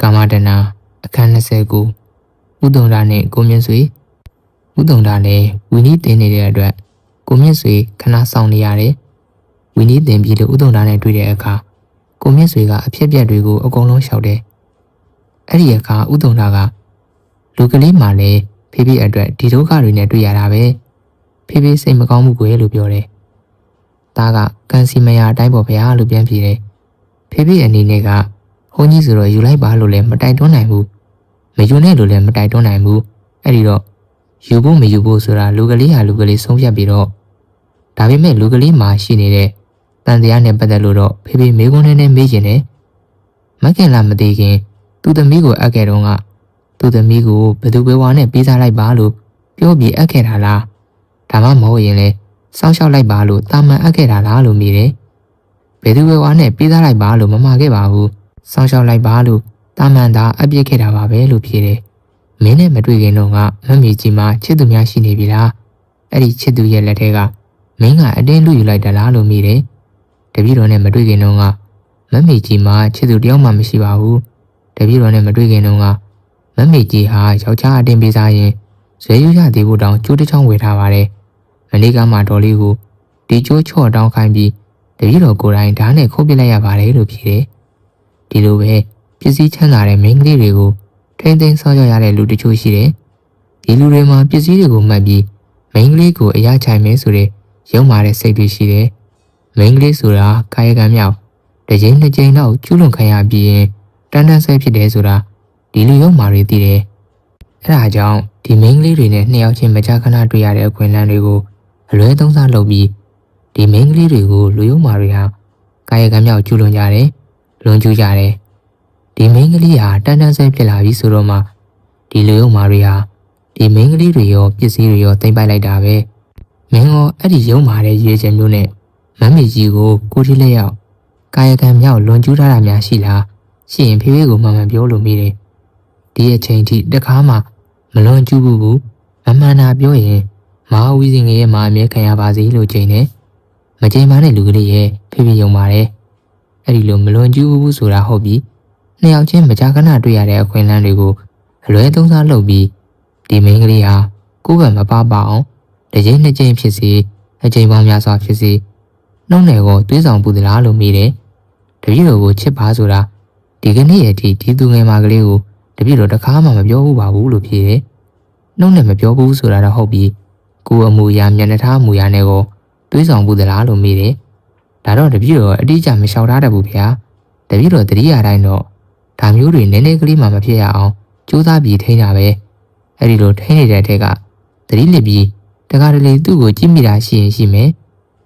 ကာမတနာအခန်း29ဥဒုံဒါနဲ့ကိုမြင့်စွေဥဒုံဒါလည်းဝီနီးတင်နေတဲ့အတွက်ကိုမြင့်စွေခဏဆောင်နေရတယ်ဝီနီးတင်ပြီးလို့ဥဒုံဒါနဲ့တွေ့တဲ့အခါကိုမြင့်စွေကအဖြစ်ပြက်တွေကိုအကုန်လုံးရှောက်တယ်အဲ့ဒီအခါဥဒုံဒါကလူကလေးမှလည်းဖေဖေအတွက်ဒီဒုက္ခတွေနဲ့တွေ့ရတာပဲဖေဖေစိတ်မကောင်းမှုကိုလို့ပြောတယ်ဒါကကန်စီမယာအတိုင်းပေါ့ဗျာလို့ပြန်ပြေတယ်ဖေဖေအနေနဲ့က ဘုန်းကြီးဆိုတော့ယူလိုက်ပါလို့လည်းမတိုက်တွန်းနိုင်ဘူးမယူနဲ့လို့လည်းမတိုက်တွန်းနိုင်ဘူးအဲ့ဒီတော့ယူဖို့မယူဖို့ဆိုတာလူကလေးဟာလူကလေးဆုံးဖြတ်ပြီးတော့ဒါပေမဲ့လူကလေးမှာရှိနေတဲ့တန်တရားနဲ့ပတ်သက်လို့တော့ဖေဖေမေကွန်းနဲ့နဲ့မေးကျင်တယ်မခင်လာမသေးခင် သူ့သမီးကိုအပ်ခဲ့တော့ကသူ့သမီးကိုဘယ်သူပဲဝါနဲ့ပေးစားလိုက်ပါလို့ပြောပြီးအပ်ခဲ့တာလားဒါမှမဟုတ်ရင်လေစောင်းရှောက်လိုက်ပါလို့တာမန်အပ်ခဲ့တာလားလို့မေးတယ်ဘယ်သူပဲဝါနဲ့ပေးစားလိုက်ပါလို့မမှာခဲ့ပါဘူး စောင်းရှောက်လိုက်ပါလို့တာမန်သာအပြစ်ခဲ့တာပါပဲလို့ဖြေတယ်မင်းနဲ့မတွေ့ခင်တော့ကမမေကြီးမှာချစ်သူများရှိနေပြီလားအဲ့ဒီချစ်သူရဲ့လက်ထဲကမင်းကအတင်းလူယူလိုက်တာလားလို့မေးတယ်တပည့်တော်နဲ့မတွေ့ခင်တော့ကမမေကြီးမှာချစ်သူတယောက်မှမရှိပါဘူးတပည့်တော်နဲ့မတွေ့ခင်တော့ကမမေကြီးဟာယောက်ျားအတင်းပေးစားရင်ဇွဲယူရသေးဖို့တောင်ကြိုးတစ်ချောင်းဝေထားပါတယ်မနေ့ကမှတော်လေးကိုဒီကြိုးချော့တောင်းခိုင်းပြီးတပည့်တော်ကိုယ်တိုင်ဓာတ်နဲ့ခုတ်ပစ်လိုက်ရပါတယ်လို့ဖြေတယ် ဒီလိုပဲပစ္စည်းချမ်းသာတဲ့မိန်းကလေးတွေကိုထိမ့်သိမ်းဆောက်ရရတဲ့လူတချို့ရှိတယ်ဒီလူတွေမှာပစ္စည်းတွေကိုမှတ်ပြီးမိန်းကလေးကိုအရာချိုင်မဲဆိုတဲ့ရုံမာတဲ့စိတ်တွေရှိတယ်မိန်းကလေးဆိုတာကာယကံမြောက်တစ်ချိန်နှစ်ချိန်တော့ကျူးလွန်ခံရပြီးရင်တန်းတန်းဆဲဖြစ်တယ်ဆိုတာဒီလူရုံမာတွေသိတယ်အဲဒါကြောင့်ဒီမိန်းကလေးတွေနဲ့နှစ်ယောက်ချင်းမကြာခဏတွေ့ရတဲ့အခွင့်အလမ်းတွေကိုအလွဲသုံးစားလုပ်ပြီးဒီမိန်းကလေးတွေကိုလူရုံမာတွေဟာကာယကံမြောက်ကျူးလွန်ကြတယ် လွန်ကျူးကြတယ်ဒီမိန်းကလေးဟာတန်းတန်းဆဲဖြစ်လာပြီဆိုတော့မှဒီလူရုံမာတွေဟာဒီမိန်းကလေးတွေရောပစ္စည်းတွေရောတင်ပိုက်လိုက်တာပဲမင်းရောအဲ့ဒီရုံမာတဲ့ရေချင်မျိုးနဲ့မမ်မီကြီးကိုကိုတိလက်ရောက်ကာယကံမြောက်လွန်ကျူးထားတာများရှိလားရှိရင်ဖေဖေကိုမှန်မှန်ပြောလို့မိတယ်ဒီအချိန်ထိတခါမှမလွန်ကျူးဘူးဘူးမမှန်တာပြောရင်မဟာဝီစင်ငယ်ရဲ့မာအမြဲခံရပါစေလို့ချိန်တယ်မချိန်ပါနဲ့လူကလေးရဲ့ဖေဖေယုံပါတယ် အဲ့ဒီလိုမလွန်ကျူးဘူးဆိုတာဟုတ်ပြီနှစ်ယောက်ချင်းမကြာခဏတွေ့ရတဲ့အခွင့်အလမ်းတွေကိုအလွဲသုံးစားလုပ်ပြီးဒီမင်းကလေးဟာကိုယ်ကမပပအောင်တစ်ချိန်နှစ်ချိန်ဖြစ်စီအချိန်ပေါင်းများစွာဖြစ်စီနှုတ်နယ်ကိုတွေးဆောင်ပူသလားလို့မေးတယ်တပည့်တော်ကိုချစ်ပါဆိုတာဒီကနေ့ရဲ့ဒီဒီသူငယ်မကလေးကိုတပည့်တော်တခါမှမပြောဘူးပါဘူးလို့ဖြေတယ်နှုတ်နယ်မပြောဘူးဆိုတာတော့ဟုတ်ပြီကိုယ်အမူအရာမျက်နှာထားအမူအရာနဲ့ကိုတွေးဆောင်ပူသလားလို့မေးတယ် ဒါတော့တပည့်တော်အတိအကျမလျှောက်ထားတတ်ဘူးဗျာတပည့်တော်တတိယတိုင်းတော့ဒါမျိုးတွေနည်းနည်းကလေးမှမဖြစ်ရအောင်ကြိုးစားပြီးထိန်းတာပဲအဲ့ဒီလိုထိန်းနေတဲ့ထက်ကသတိလစ်ပြီးတကားတလေသူ့ကိုကြည့်မိတာရှိရင်ရှိမယ်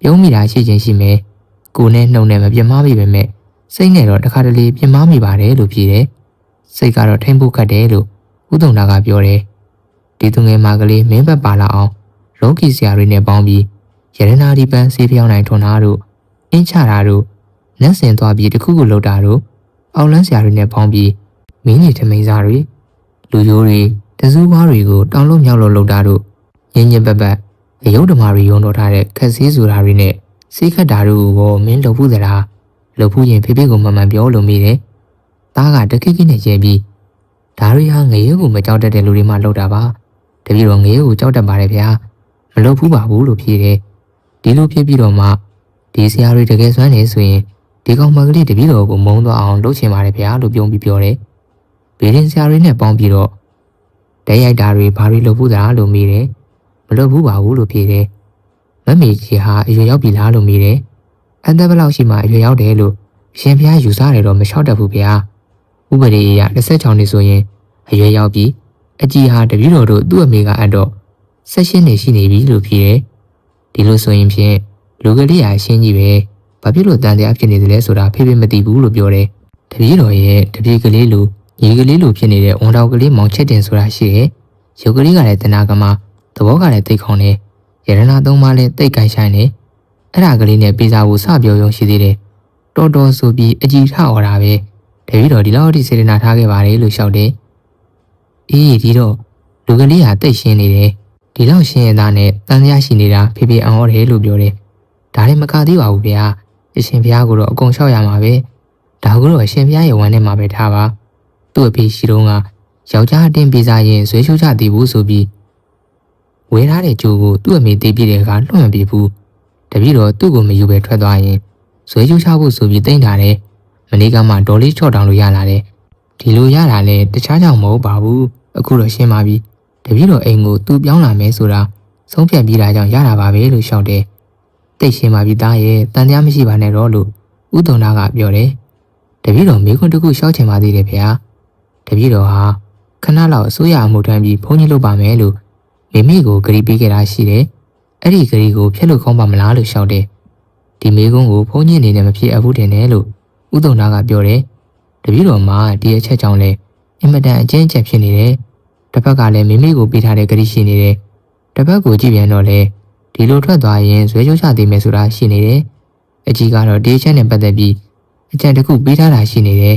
ပြုံးမိတာရှိချင်းရှိမယ်ကိုနဲ့နှုံနဲ့မပြမမိပဲမဲ့စိတ်နဲ့တော့တခါတလေပြမမိပါတယ်လို့ဖြေတယ်စိတ်ကတော့ထိမ့်ဖို့ခတ်တယ်လို့ဥတုံနာကပြောတယ်ဒီသူငယ်မကလေးမင်းဘက်ပါလာအောင်လောကီဆရာတွေနဲ့ပေါင်းပြီးရတနာဒီပန်းဆေးပြောင်းနိုင်ထွန်တာတို့ အင်းချတာတို့လက်ဆင်သွားပြီးတခုခုလောက်တာတို့အောက်လန်းဆရာတွေနဲ့ပေါင်းပြီးမင်းကြီးထမိန်စားတွေလူယိုးတွေတစူးဘားတွေကိုတောင်းလို့မြောက်လို့လောက်တာတို့ညင်ညင်ပပအယုဒ္ဓမာတွေယုံတော်ထားတဲ့ခက်စည်းဆိုတာတွေနဲ့စိတ်ခတ်တာတို့ကိုမင်းလှုပ်ဖို့သလားလှုပ်ဖို့ရင်ဖေဖေကိုမှန်မှန်ပြောလို့မိတယ်။သားကတခိခိနဲ့ကျဲပြီးဒါတွေဟာငရဲကိုမကြောက်တတ်တဲ့လူတွေမှလှုပ်တာပါ။တပည့်တော်ငရဲကိုကြောက်တတ်ပါတယ်ဗျာ။မလှုပ်ဘူးပါဘူးလို့ဖြေတယ်။ဒီလိုဖြစ်ပြီးတော့မှ ဒီဆရာတွေတကယ်စွမ်းနေဆိုရင်ဒီကောင်မကလေးတပည့်တော်ကိုမုန်းသွားအောင်လုပ်ချင်ပါတယ်ဗျာလို့ပြုံးပြီးပြောတယ်။ဘေးရင်ဆရာတွေနဲ့ပေါင်းပြီးတော့တရိုက်တာတွေဘာတွေလုပ်ဖို့သာလို့မေးတယ်။မလုပ်ဘူးပါဘူးလို့ဖြေတယ်။မမေကြီးဟာအရွယ်ရောက်ပြီလားလို့မေးတယ်။အန်သက်ဘလောက်ရှိမှအရွယ်ရောက်တယ်လို့ရှင်ဖျားယူဆတယ်တော့မလျှောက်တတ်ဘူးဗျာ။ဥပဒေအရ26နှစ်ဆိုရင်အရွယ်ရောက်ပြီအကြီးဟာတပည့်တော်တို့သူ့အမေကအတော့ဆက်ရှင်းနေရှိနေပြီလို့ဖြေတယ်။ဒီလိုဆိုရင်ဖြင့် လူကလေးဟာရှင်းကြီးပဲ။ဘာဖြစ်လို့တန်တရားဖြစ်နေသလဲဆိုတာဖေဖေမသိဘူးလို့ပြောတယ်။တပည့်တော်ရဲ့တပည့်ကလေးလိုရေကလေးလိုဖြစ်နေတဲ့ဝန်တော်ကလေးမောင်ချက်တင်ဆိုတာရှိတယ်။ရုပ်ကလေးကလည်းတနာကမသဘောကလည်းတိတ်ခေါင်နေ။ရတနာသုံးပါးလည်းတိတ်ကိုင်ဆိုင်နေ။အဲ့ဒါကလေးနဲ့ပေးစားဖို့စပြောရုံရှိသေးတယ်။တော်တော်ဆိုပြီးအကြည်ထအော်တာပဲ။တပည့်တော်ဒီလောက်ထိစေတနာထားခဲ့ပါတယ်လို့ရှောက်တယ်။အေးဒီတော့လူကလေးဟာတိတ်ရှင်းနေတယ်။ဒီလောက်ရှင်းရတာနဲ့တန်တရားရှိနေတာဖေဖေအောင်တယ်လို့ပြောတယ်။ ဒါလည်းမကသေးပါဘူးဗျာ။အရှင်ဘုရားကိုတော့အကုန်လျှောက်ရမှာပဲဒါကိုတော့အရှင်ဘုရားရဲ့ဝမ်းထဲမှာပဲထားပါသူ့အဖေရှိတော့ကယောက်ျားအတင်းပေးစားရင်ဇွဲချိုးချသေးဘူးဆိုပြီးဝဲထားတဲ့ကြိုးကိုသူ့အမေတေးပြတဲ့အခါလွှတ်မပြေဘူးတပည့်တော်သူ့ကိုမယူပဲထွက်သွားရင်ဇွဲချိုးချဖို့ဆိုပြီးတိတ်တာတယ်မနေ့ကမှဒေါ်လေးချော့တောင်လို့ရလာတယ်ဒီလိုရတာလဲတခြားကြောင့်မဟုတ်ပါဘူးအခုတော့ရှင်းပါပြီတပည့်တော်အိမ်ကိုသူပြောင်းလာမယ်ဆိုတာဆုံးဖြတ်ပြီးတာကြောင့်ရတာပါပဲလို့ရှောက်တယ် တိတ်ရှင်းပါပြီသားရဲ့တန်တရားမရှိပါနဲ့တော့လို့ဥတုံနာကပြောတယ်တပည့်တော်မိခွန်းတစ်ခုရှောက်ချင်ပါသေးတယ်ဗျာတပည့်တော်ဟာခဏလောက်အစိုးရအမှုထမ်းပြီးဘုန်းကြီးလုပ်ပါမယ်လို့မိမိကိုဂရီပေးခဲ့တာရှိတယ်အဲ့ဒီဂရီကိုဖျက်လို့ခေါင်းပါမလားလို့ရှောက်တယ်ဒီမိကုန်းကိုဘုန်းကြီးအနေနဲ့မဖြစ်အပ်ဘူးတင်တယ်လို့ဥတုံနာကပြောတယ်တပည့်တော်မှာဒီအချက်ကြောင့်လဲအင်မတန်အကျဉ်းချက်ဖြစ်နေတယ်တစ်ဖက်ကလည်းမိမိကိုပေးထားတဲ့ဂရီရှိနေတယ်တစ်ဖက်ကိုကြည့်ပြန်တော့လေ ဒီလိုထွက်သွားရင်ဇွဲချိုးချသေးမယ်ဆိုတာရှိနေတယ်အကြီးကတော့ဒီအချက်နဲ့ပတ်သက်ပြီးအကြံတစ်ခုပေးထားတာရှိနေတယ်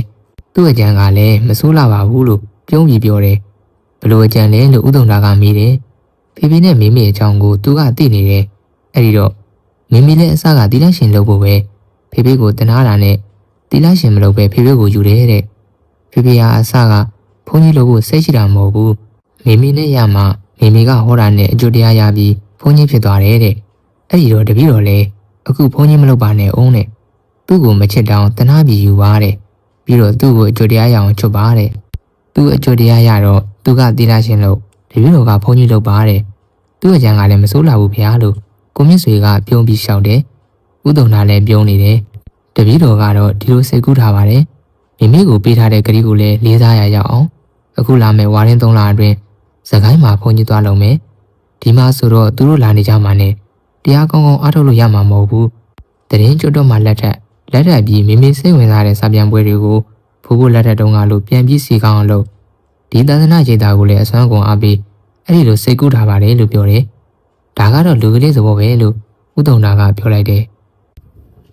သူ့အကြံကလည်းမဆိုးလာပါဘူးလို့ပြုံးပြီးပြောတယ်ဘလို့အကြံလဲလို့ဥဒုံတာကမေးတယ်ဖေဖေနဲ့မိမိအကြောင်းကိုသူကသိနေတယ်အဲ့ဒီတော့မိမိလည်းအစကတီလရှင်လုပ်ဖို့ပဲဖေဖေကိုတနာတာနဲ့တီလရှင်မလုပ်ပဲဖေဖေကိုယူတယ်တဲ့ဖေဖေဟာအစကဘုန်းကြီးလုပ်ဖို့စိတ်ရှိတာမဟုတ်ဘူးမိမိနဲ့ရမှမိမိကဟောတာနဲ့အကျိုးတရားရပြီး ဘုန်းကြီးဖြစ်သွားတယ်တဲ့အဲ့ဒီတော့တပည့်တော်လည်းအခုဘုန်းကြီးမလုပ်ပါနဲ့အောင်တဲ့သူ့ကိုမချစ်တောင်တနာပြီးယူပါတဲ့ပြီးတော့သူ့ကိုအကျိုးတရားရအောင်ချွတ်ပါတဲ့သူ့အကျိုးတရားရတော့သူကသီလရှင်လို့တပည့်တော်ကဘုန်းကြီးလုပ်ပါတဲ့သူ့အကြံကလည်းမစိုးလာဘူးဗျာလို့ကိုမြင့်ဆွေကပြုံးပြီးရှောက်တယ်ဥဒုံနာလည်းပြုံးနေတယ်တပည့်တော်ကတော့ဒီလိုစိတ်ကူးထားပါတယ်မိမိကိုပေးထားတဲ့ဂရီကိုလည်းလေးစားရရအောင်အခုလာမယ့်ဝါရင်၃လအတွင်းစကိုင်းမှာဖုန်ကြီးသွားလုံးမယ် ဒီမှာဆိုတော့သူတို့လာနေကြမှာနဲ့တရားကောင်းကောင်းအားထုတ်လို့ရမှာမဟုတ်ဘူးတရင်ကျွတ်တော့မှလက်ထက်လက်ထက်ပြီးမိမိစိတ်ဝင်စားတဲ့စာပြန်ပွဲတွေကိုဖိုးဖိုးလက်ထက်တုန်းကလို့ပြန်ပြီးစီကောင်းအောင်လုပ်ဒီသန္တနာခြေတာကိုလည်းအစွမ်းကုန်အားပေးအဲ့ဒီလိုစိတ်ကူးထားပါတယ်လို့ပြောတယ်ဒါကတော့လူကလေးသဘောပဲလို့ဥတုံနာကပြောလိုက်တယ်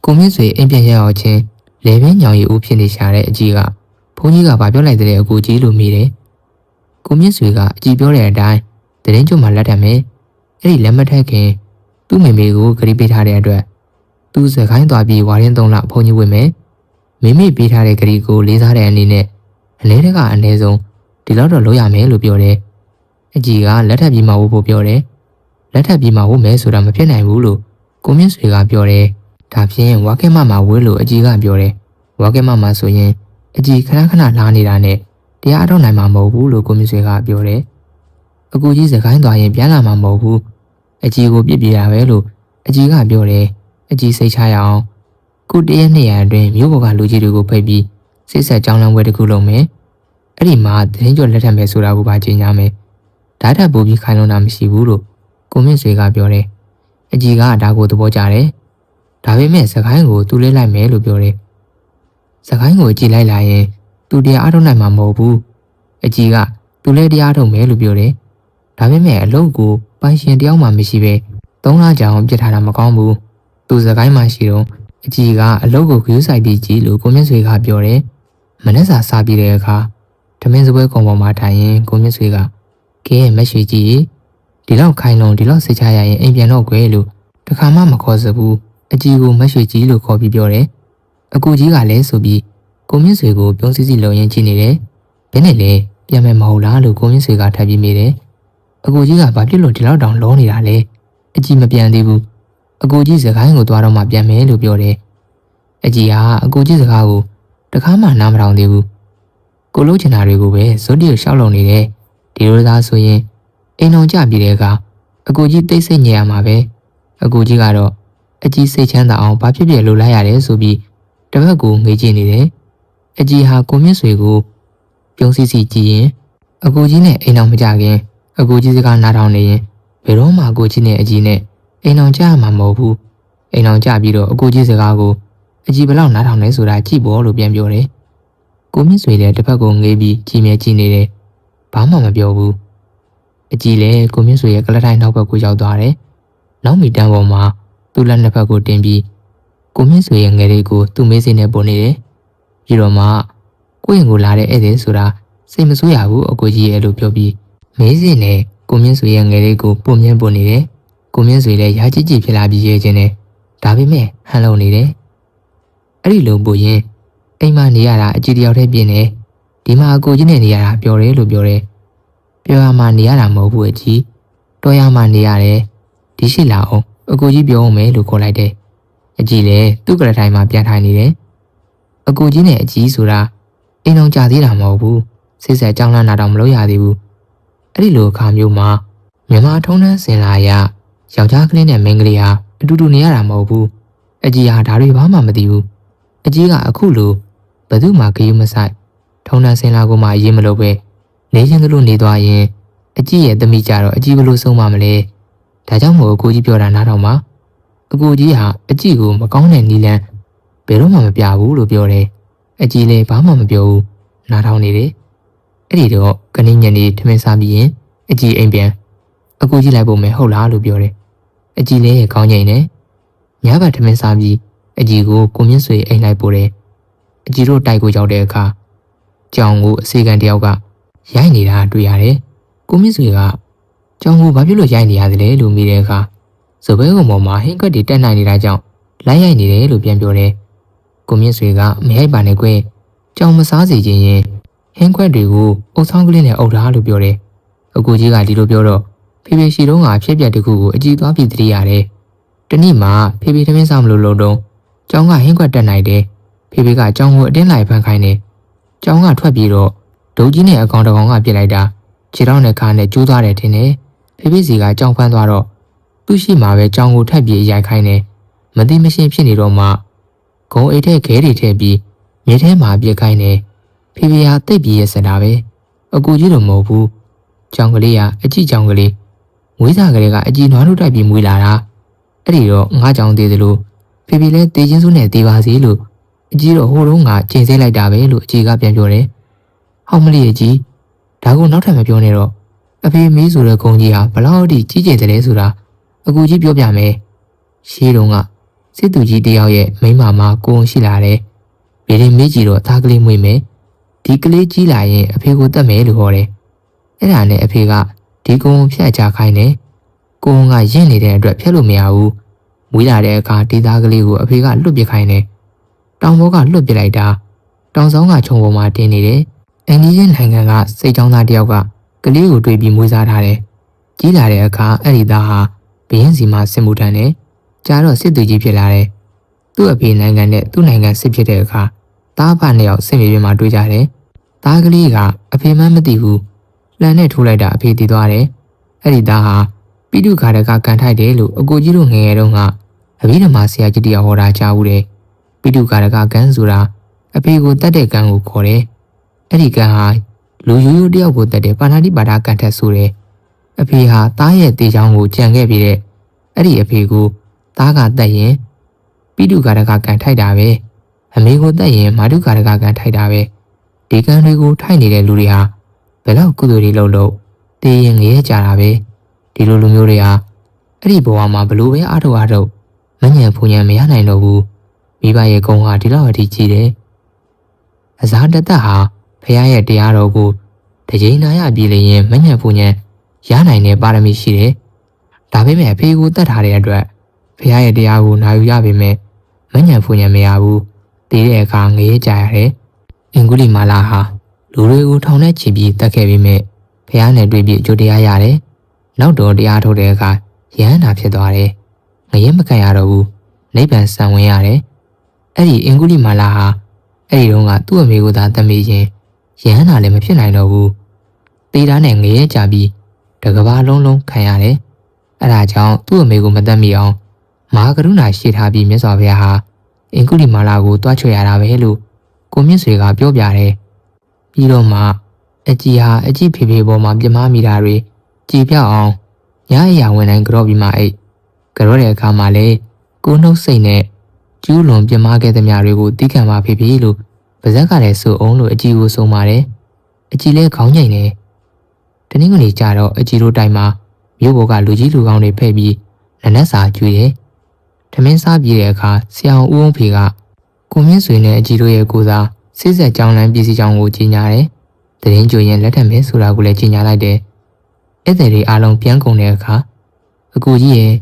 ကိုမြင့်ဆွေအိမ်ပြန်ရအောင်ချင်းလေပင်ညောင်ရီဦးဖြစ်နေရှာတဲ့အကြီးကဘုန်းကြီးကဗာပြောလိုက်တဲ့အကူကြီးလို့မိတယ်ကိုမြင့်ဆွေကအကြည်ပြောတဲ့အတိုင်း တရင်ကျွတ်မှလက်ထပ်မယ်အဲ့ဒီလက်မထက်ခင်သူ့မိမိကိုဂရီပေးထားတဲ့အတွက်သူစကိုင်းသွားပြီးဝါရင်သုံးလဖုန်ကြီးဝင်မယ်မိမိပေးထားတဲ့ဂရီကိုလေးစားတဲ့အနေနဲ့အနေနဲ့ကအနည်းဆုံးဒီလောက်တော့လုပ်ရမယ်လို့ပြောတယ်အကြည်ကလက်ထပ်ပြီးမှဝဖို့ပြောတယ်လက်ထပ်ပြီးမှဝမယ်ဆိုတာမဖြစ်နိုင်ဘူးလို့ကိုမြင့်ဆွေကပြောတယ်ဒါဖြင့်ဝါကဲမမှာဝဲလို့အကြည်ကပြောတယ်ဝါကဲမမှာဆိုရင်အကြည်ခဏခဏလာနေတာနဲ့တရားအထုတ်နိုင်မှာမဟုတ်ဘူးလို့ကိုမြဆွေကပြောတယ်။ အကူကြီးစကိုင်းသွားရင်ပြန်လာမှာမဟုတ်ဘူး။အကြီးကိုပြစ်ပြရပဲလို့အကြီးကပြောတယ်။အကြီးစိတ်ချရအောင်ခုတရက်နှစ်ရက်အတွင်းမြို့ပေါ်ကလူကြီးတွေကိုဖိတ်ပြီးစိတ်ဆက်ကြောင်းလမ်းပွဲတစ်ခုလုပ်မယ်။အဲ့ဒီမှာသတင်းကြွလက်ထပ်မယ်ဆိုတာကိုပါကြီးညာမယ်။ဓာတ်ထပ်ပို့ပြီးခိုင်လုံတာမရှိဘူးလို့ကိုမြင့်ဆွေကပြောတယ်။အကြီးကဒါကိုသဘောကျတယ်။ဒါပေမဲ့စကိုင်းကိုသူ့လေးလိုက်မယ်လို့ပြောတယ်။စကိုင်းကိုကြည်လိုက်လာရင်သူတရားအားထုတ်နိုင်မှာမဟုတ်ဘူးအကြီးကသူလည်းတရားထုတ်မယ်လို့ပြောတယ် ဒါပေမဲ့အလုပ်ကိုပိုင်ရှင်တယောက်မှမရှိပဲသုံးလကြာအောင်ပြစ်ထားတာမကောင်းဘူးသူစကိုင်းမှရှိတော့အကြီးကအလုပ်ကိုဂရုစိုက်ပြီးကြည့်လို့ကိုမြင့်ဆွေကပြောတယ်မနေ့စာစားပြီးတဲ့အခါဓမင်းစပွဲကုံပေါ်မှာထိုင်ရင်ကိုမြင့်ဆွေကကဲမက်ရွှေကြီးဒီလောက်ခိုင်လုံဒီလောက်စိတ်ချရရင်အိမ်ပြန်တော့ကွယ်လို့တခါမှမခေါ်စဘူးအကြီးကိုမက်ရွှေကြီးလို့ခေါ်ပြီးပြောတယ်အကူကြီးကလည်းဆိုပြီးကိုမြင့်ဆွေကိုပြုံးစီစီလုံရင်ကြည့်နေတယ်။ဘယ်နဲ့လဲပြန်မယ်မဟုတ်လားလို့ကိုမြင့်ဆွေကထပ်ပြီးမိတယ်။ အကိုကြီးကဘာဖြစ်လို့ဒီလောက်တောင်လောနေတာလဲ။အကြီးမပြန်သေးဘူး။အကိုကြီးစကားကိုသွားတော့မှပြန်မယ်လို့ပြောတယ်။အကြီးကအကိုကြီးစကားကိုတခါမှနားမထောင်သေးဘူး။ကိုလို့ချင်တာတွေကိုပဲဇွတ်တီကိုရှောက်လုံနေတယ်။ဒီလိုသားဆိုရင်အိမ်အောင်ကြပြီးတဲ့အခါအကိုကြီးတိတ်ဆိတ်ညံရမှာပဲ။အကိုကြီးကတော့အကြီးစိတ်ချမ်းသာအောင်ဘာဖြစ်ဖြစ်လုပ်လိုက်ရတယ်ဆိုပြီးတစ်ဖက်ကိုငေးကြည့်နေတယ်။အကြီးဟာကိုမြင့်ဆွေကိုပြုံးစီစီကြည့်ရင်အကူကြီးနဲ့အိမ်အောင်မကြခင် အကူကြီးစကားနားထောင်နေရင်ဘယ်တော့မှအကူကြီးနဲ့အကြီးနဲ့အိမ်အောင်ကြမှာမဟုတ်ဘူးအိမ်အောင်ကြပြီးတော့အကူကြီးစကားကိုအကြီးဘလောက်နားထောင်လဲဆိုတာကြည့်ပေါ်လို့ပြန်ပြောတယ်ကိုမြင့်ဆွေလည်းတစ်ဖက်ကိုငေးပြီးကြည်မြဲကြည့်နေတယ်ဘာမှမပြောဘူးအကြီးလည်းကိုမြင့်ဆွေရဲ့ကလထိုင်နောက်ဘက်ကိုရောက်သွားတယ်နောက်မီတန်းပေါ်မှာသူ့လက်နှစ်ဖက်ကိုတင်ပြီးကိုမြင့်ဆွေရဲ့ငယ်လေးကိုသူ့မေးစင်းနဲ့ပုံနေတယ်ပြီးတော့မှကိုရင်ကိုလာတဲ့ဧည့်သည်ဆိုတာစိတ်မဆိုးရဘူးအကိုကြီးရဲ့လို့ပြောပြီး မေးစင်နဲ့ကိုမြင့်ဆွေရဲ့ငယ်လေးကိုပုံမြင့်ပုံနေတယ်ကိုမြင့်ဆွေလည်းရာကြည့်ကြည့်ဖြစ်လာပြီးရဲခြင်းနဲ့ဒါပေမဲ့ဟန်လုံနေတယ်အဲ့ဒီလိုပို့ရင်အိမ်မနေရတာအကြည့်တယောက်တည်းပြင်းနေဒီဒီမှာအကိုကြီးနဲ့နေရတာပြောတယ်လို့ပြောတယ်ပြောရမှနေရတာမဟုတ်ဘူးအကြီးတော်ရမှနေရတယ်ဒီရှိလာအောင်အကိုကြီးပြောအောင်မယ်လို့ခေါ်လိုက်တယ်အကြီးလည်းသူ့ကရထိုင်မှာပြန်ထိုင်နေတယ်အကိုကြီးနဲ့အကြီးဆိုတာအိမ်အောင်ကြသေးတာမဟုတ်ဘူးစိတ်ဆက်ကြောင်းလန့်တာတော့မလုပ်ရသေးဘူး အဲ့ဒီလိုအခါမျိုးမှာမြန်မာထုံးတန်းစင်လာရယောက်ျားကလေးနဲ့မိန်းကလေးဟာအတူတူနေရတာမဟုတ်ဘူးအကြီးဟာဒါတွေဘာမှမသိဘူးအကြီးကအခုလိုဘသူမှဂရုမစိုက်ထုံတန်းစင်လာကိုမှအရေးမလို့ပဲနေချင်းသလိုနေသွားရင်အကြီးရဲ့သမီးကြတော့အကြီးဘလို့ဆုံးမမလဲဒါကြောင့်မို့အကိုကြီးပြောတာနားထောင်ပါအကိုကြီးဟာအကြီးကိုမကောင်းတဲ့နီလန်းဘယ်တော့မှမပြဘူးလို့ပြောတယ်အကြီးလည်းဘာမှမပြောဘူးနားထောင်နေတယ် အဲ့ဒီတော့ကနေ့ညနေထမင်းစားပြီးရင်အကြီးအိမ်ပြန်အကိုကြီးလိုက်ဖို့မယ်ဟုတ်လားလို့ပြောတယ်အကြီးလည်းခေါင်းငိမ့်နေညဘက်ထမင်းစားပြီးအကြီးကိုကိုမြင့်ဆွေအိမ်လိုက်ပို့တယ်အကြီးတို့တိုက်ကိုရောက်တဲ့အခါကြောင်ကိုအစီကန်တယောက်ကရိုက်နေတာတွေ့ရတယ်ကိုမြင့်ဆွေကကြောင်ကိုဘာဖြစ်လို့ရိုက်နေရသလဲလို့မေးတဲ့အခါစပယ်ကုံပေါ်မှာဟင်းခွက်တွေတက်နိုင်နေတာကြောင့်လိုက်ရိုက်နေတယ်လို့ပြန်ပြောတယ်ကိုမြင့်ဆွေကမရိုက်ပါနဲ့ကွကြောင်မစားစီခြင်းရင် ဟင်းခွက်တွေကိုအုပ်ဆောင်ကလေးနဲ့အုပ်ထားလို့ပြောတယ်အကူကြီးကဒီလိုပြောတော့ဖေဖေရှိတုံးကဖြစ်ပြတစ်ခုကိုအကြည့်သွားပြီးသတိရတယ်တနေ့မှဖေဖေသမင်းစားမလို့လုံတော့ကျောင်းကဟင်းခွက်တက်နိုင်တယ်ဖေဖေကကျောင်းကိုအတင်းလိုက်ဖန်ခိုင်းတယ်ကျောင်းကထွက်ပြေးတော့ဒုတ်ကြီးနဲ့အကောင်တကောင်ကပြစ်လိုက်တာခြေထောက်နဲ့ခါနဲ့ကျိုးသွားတယ်ထင်တယ်ဖေဖေစီကကြောင်ဖမ်းသွားတော့သူ့ရှိမှာပဲကျောင်းကိုထပ်ပြေးရိုက်ခိုင်းတယ်မသိမရှင်းဖြစ်နေတော့မှဂုံအိတ်ထဲခဲတွေထည့်ပြီးမြေထဲမှာပြစ်ခိုင်းတယ် ဖေဖေဟာတိတ်ပြေးရစတာပဲအကူကြီးတော့မဟုတ်ဘူးကျောင်းကလေးကအကြည့်ကျောင်းကလေးမွေးစားကလေးကအကြည်နွားတို့တိုက်ပြီးမွေးလာတာအဲ့ဒီတော့ငါကြောင်သေးသလိုဖေဖေလဲတေချင်းစုနဲ့တေးပါစီလို့အကြီးတော့ဟိုတုန်းကကျင်ဆဲလိုက်တာပဲလို့အကြီးကပြန်ပြောတယ်။ဟောက်မလေးအကြီးဒါကိုနောက်ထပ်မပြောနဲ့တော့အဖေမေးဆိုတဲ့ဂုံကြီးဟာဘလောက်ထိကြီးကျယ်တယ်လဲဆိုတာအကူကြီးပြောပြမယ်။ရှေးတုန်းကစစ်သူကြီးတယောက်ရဲ့မိန်းမမှာကိုုံရှိလာတယ်။ဘေးရင်မေးကြည့်တော့သားကလေးမွေးမယ်။ ဒီကလေးကြီးလာရင်အဖေကိုတတ်မယ်လို့ဟောတယ်။အဲ့ဒါနဲ့အဖေကဒီကုန်းဖြတ်ချခိုင်းတယ်။ကုန်းကရင့်နေတဲ့အတွက်ဖြတ်လို့မရဘူး။မွေးလာတဲ့အခါဒေသားကလေးကိုအဖေကလွတ်ပစ်ခိုင်းတယ်။တောင်ဘောကလွတ်ပစ်လိုက်တာ။တောင်ဆောင်ကခြုံပေါ်မှာတင်းနေတယ်။အန်ဒီရဲ့နိုင်ငံကစိတ်ချောင်းသားတယောက်ကကလေးကိုတွေးပြီးမွေးစားထားတယ်။ကြီးလာတဲ့အခါအဲ့ဒီသားဟာဘရင်စီမှာစစ်မှုထမ်းတယ်။ကြာတော့စစ်သူကြီးဖြစ်လာတယ်။သူ့အဖေနိုင်ငံနဲ့သူ့နိုင်ငံစစ်ဖြစ်တဲ့အခါသားဖနှစ်ယောက်စစ်မြေပြင်မှာတွေ့ကြတယ်။ သားကလေးကအဖေမှမသိဘူး။လှန်နဲ့ထိုးလိုက်တာအဖေတည်သွားတယ်။အဲ့ဒီသားဟာပိတုခါရကကန်ထိုက်တယ်လို့အကိုကြီးတို့ငယ်ငယ်တုန်းကအဘိဓမ္မာဆရာကြီးတရားဟောတာကြားဘူးတယ်။ပိတုခါရကကန်ဆိုတာအဖေကိုတတ်တဲ့ကန်ကိုခေါ်တယ်။အဲ့ဒီကန်ဟာလူရိုးရိုးတယောက်ကိုတတ်တဲ့ပါဏာတိပါဒကန်ထက်ဆိုတယ်။အဖေဟာသားရဲ့တေချောင်းကိုကြံခဲ့ပြီးတဲ့အဲ့ဒီအဖေကိုသားကတတ်ရင်ပိတုခါရကကန်ထိုက်တာပဲ။အမေကိုတတ်ရင်မာတုခါရကကန်ထိုက်တာပဲ။ ဒီကန်တွေကိုထိုက်နေတဲ့လူတွေဟာဘယ်တော့ကုသိုလ်တွေလုပ်လို့တည်ရင်ငရဲကြတာပဲဒီလိုလူမျိုးတွေဟာအဲ့ဒီဘဝမှာဘလို့ပဲအားထုတ်အားထုတ်မညံဖူညံမရနိုင်တော့ဘူးမိဘရဲ့ကုံဟာဒီလောက်အထိကြီးတယ်အဇာတတဟာဖခင်ရဲ့တရားတော်ကိုတကြိမ်နာရပြည်လျင်မညံဖူညံရနိုင်တဲ့ပါရမီရှိတယ်ဒါပေမဲ့အဖေကိုတတ်ထားတဲ့အတွက်ဖခင်ရဲ့တရားကိုနာယူရပေမဲ့မညံဖူညံမရဘူးတည်တဲ့အခါငရဲကြရတယ် အင်္ဂုလိမာလာဟာလူတွေကိုထောင်ထဲချီပြီးတတ်ခဲ့ပြီးမြဲဖះနဲ့တွေ့ပြီးအကျိုးတရားရတယ်။နောက်တော့တရားထုတ်တဲ့အခါရဟန္တာဖြစ်သွားတယ်။ငရဲမကန်ရတော့ဘူး။နိဗ္ဗာန်ဆံဝင်ရတယ်။အဲ့ဒီအင်္ဂုလိမာလာဟာအဲ့ဒီတော့ကသူ့အမေကိုသာတတ်မိရင်ရဟန္တာလည်းမဖြစ်နိုင်တော့ဘူး။တေးသားနဲ့ငရဲကြပြီးတကဘာလုံးလုံးခံရတယ်။အဲ့ဒါကြောင့်သူ့အမေကိုမတတ်မိအောင်မဟာကရုဏာရှိထားပြီးမြတ်စွာဘုရားဟာအင်္ဂုလိမာလာကိုတွားချွေရတာပဲလို့ ကိုမြင့်ဆွေကပြောပြတယ်ပြီးတော့မှအကြီးဟာအကြီးဖေဖေပေါ်မှာပြမမိတာတွေကြည်ပြောက်အောင်ညအရာဝင်တိုင်းကြော့ပြီးမှအိတ်ကြော့တဲ့အခါမှာလေကိုနှုတ်စိတ်နဲ့ကျူးလွန်ပြမခဲ့သမျှတွေကိုတီးခံပါဖေဖေလို့ပါဇက်ကလည်းဆိုအောင်လို့အကြီးကိုဆုံးပါတယ်အကြီးလဲခေါင်းငိမ့်နေတနင်္ဂနွေကြတော့အကြီးတို့တိုင်မှာမြို့ဘော်ကလူကြီးလူကောင်းတွေဖဲ့ပြီးနနက်စာကျွေးတယ်ထမင်းစားပြေးတဲ့အခါဆရာအောင်ဦးအောင်ဖေက ကိုမြင့်ဆွေနဲ့အကြီးတို့ရဲ့ကိုစားစိတ်ဆက်ကြောင်းလန်းပြည်စီကြောင်းကိုကြီးညာတယ်။တရင်ကျွရင်လက်ထပ်မယ်ဆိုတာကိုလည်းကြီးညာလိုက်တယ်။ဧည့်သည်တွေအားလုံးပြန်ကုန်တဲ့အခါအကူကြီးရဲ့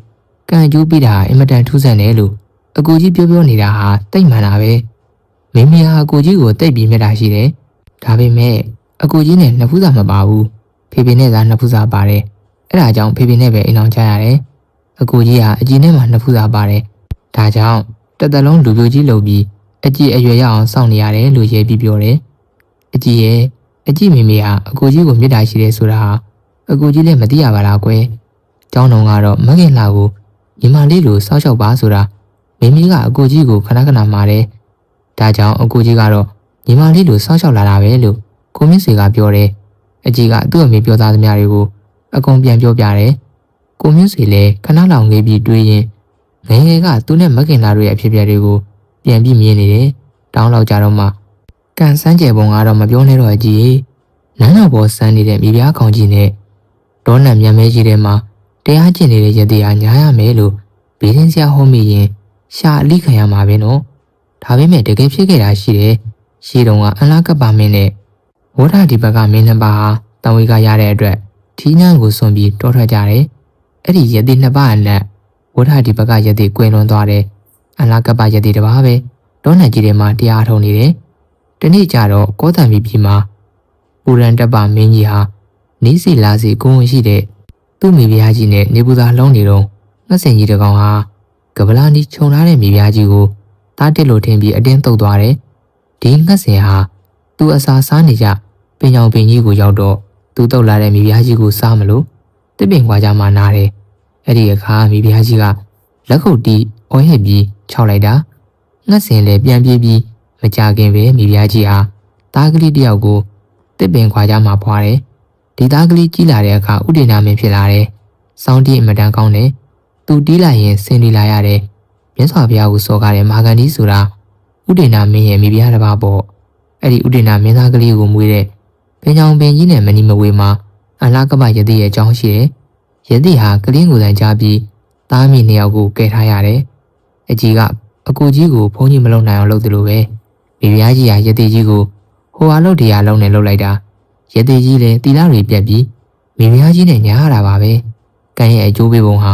ကံကျိုးပြီးတာအင်မတန်ထူးဆန်းတယ်လို့အကူကြီးပြောပြောနေတာဟာတိတ်မှန်တာပဲ။မိမိဟာအကူကြီးကိုတိတ်ပြီးမြတ်တာရှိတယ်ဒါပေမဲ့အကူကြီးနဲ့နှစ်ဖူးစာမပါဘူးဖေဖေနဲ့သာနှစ်ဖူးစာပါတယ်အဲ့ဒါကြောင့်ဖေဖေနဲ့ပဲအိမ်အောင်ချရတယ်အကူကြီးကအကြီးနဲ့မှနှစ်ဖူးစာပါတယ်ဒါကြောင့်တစ်သက်လုံးလူပြိုကြီးလုပ်ပြီး အကြီးအရွယ်ရအောင်စောင့်နေရတယ်လို့ရဲပြီးပြောတယ်အကြီးရဲ့အကြီးမိမိဟာအကူကြီးကိုမြစ်တာရှိတယ်ဆိုတာဟာအကူကြီးလည်းမသိရပါလားကွယ်ကျောင်းတော်ကတော့မငင်လာကိုညီမလေးလိုစောက်ရှောက်ပါဆိုတာမိမိကအကူကြီးကိုခဏခဏမှာတယ်ဒါကြောင့်အကူကြီးကတော့ညီမလေးလိုစောက်ရှောက်လာတာပဲလို့ကိုမင်းဆွေကပြောတယ်အကြီးကသူ့အမေပြောသားသမျှတွေကိုအကုန်ပြန်ပြောပြတယ်ကိုမင်းဆွေလည်းခဏလောင်နေပြီးတွေးရင်ငယ်ငယ်ကသူနဲ့မခင်လာတို့ရဲ့အဖြစ်အပျက်တွေကို ပြန်ပြီးမြင်နေတယ်တောင်းလောက်ကြတော့မှကန်ဆန်းကျယ်ပုံကတော့မပြောနဲ့တော့အကြီးနန်းတော်ပေါ်ဆန်းနေတဲ့မိဖုရားကောင်ကြီးနဲ့ဒေါနံမြန်မဲကြီးထဲမှာတရားကျင့်နေတဲ့ရသေးဟာညားရမယ်လို့ဘေးရင်ဆရာဟောမိရင်ရှာအလိခံရမှာပဲနော်ဒါပေမဲ့တကယ်ဖြစ်ခဲ့တာရှိတယ်ရှီတုံကအန်လာကပ်ပါမင်းနဲ့ဝဒဒီဘက်ကမင်းနှစ်ပါးဟာတံဝေကရတဲ့အတွက်ထီးနန်းကိုစွန့်ပြီးတောထွက်ကြတယ်အဲ့ဒီရသေးနှစ်ပါးအနက်ဝဒဒီဘက်ကရသေးကွယ်လွန်သွားတယ် အန်လာကပ်ပါရသေးတစ်ပါးပဲဒေါနံကြီးထဲမှာတရားထုံနေတယ်တနေ့ကျတော့ကောတံပြည်ပြည်မှာပူရန်တပ်ပါမင်းကြီးဟာနီးစီလာစီကိုဝင်ရှိတဲ့သူ့မိဖုရားကြီးနဲ့နေပူသားလုံးနေတော့ငှက်စင်ကြီးတစ်ကောင်ဟာကပလာနီခြုံထားတဲ့မိဖုရားကြီးကိုတားတက်လို့ထင်ပြီးအတင်းတုပ်သွားတယ်ဒီငှက်စင်ဟာသူ့အစာစားနေကြပင်ကြောင်ပင်ကြီးကိုရောက်တော့သူတုပ်လာတဲ့မိဖုရားကြီးကိုစားမလို့တစ်ပင်ခွာကြမှာနားတယ်အဲ့ဒီအခါမိဖုရားကြီးကလက်ခုပ်တီးအော်ဟစ်ပြီး ခြောက်လိုက်တာငှက်စင်လည်းပြန်ပြေးပြီးမကြခင်ပဲမိဖုရားကြီးဟာသားကလေးတစ်ယောက်ကိုတစ်ပင်ခွာကြမှာဖွာတယ်ဒီသားကလေးကြီးလာတဲ့အခါဥဒေနာမင်းဖြစ်လာတယ်စောင်းတီးအမတန်ကောင်းတယ်သူတီးလိုက်ရင်ဆင်းနေလာရတယ်မြတ်စွာဘုရားကိုစော်ကားတဲ့မာဂန္ဒီဆိုတာဥဒေနာမင်းရဲ့မိဖုရားတစ်ပါးပေါ့အဲ့ဒီဥဒေနာမင်းသားကလေးကိုမွေးတဲ့ပင်ချောင်ပင်ကြီးနဲ့မနီမဝေမှာအလားကပယတိရဲ့အကြောင်းရှိတယ်ယတိဟာကလင်းကိုယ်တိုင်ကြားပြီးသားမိနှစ်ယောက်ကိုကယ်ထားရတယ် အကြီးကအကူကြီးကိုဘုန်းကြီးမလုံနိုင်အောင်လုပ်တယ်လို့ပဲမိဖုရားကြီးဟာယတိကြီးကိုဟိုဟာလုပ်တရားလုံးနဲ့လုပ်လိုက်တာယတိကြီးလည်းတီလာတွေပြက်ပြီးမိဖုရားကြီးနဲ့ညားရတာပါပဲကံရဲ့အကျိုးပေးပုံဟာ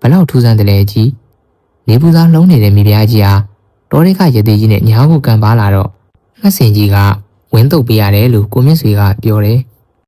ဘလောက်ထူးဆန်းတယ်လဲကြီးနေပူသားလုံးနေတဲ့မိဖုရားကြီးဟာတောရိကယတိကြီးနဲ့ညားကိုကံပါလာတော့ငှက်စင်ကြီးကဝင်းတုပ်ပေးရတယ်လို့ကိုမြင့်ဆွေကပြောတယ်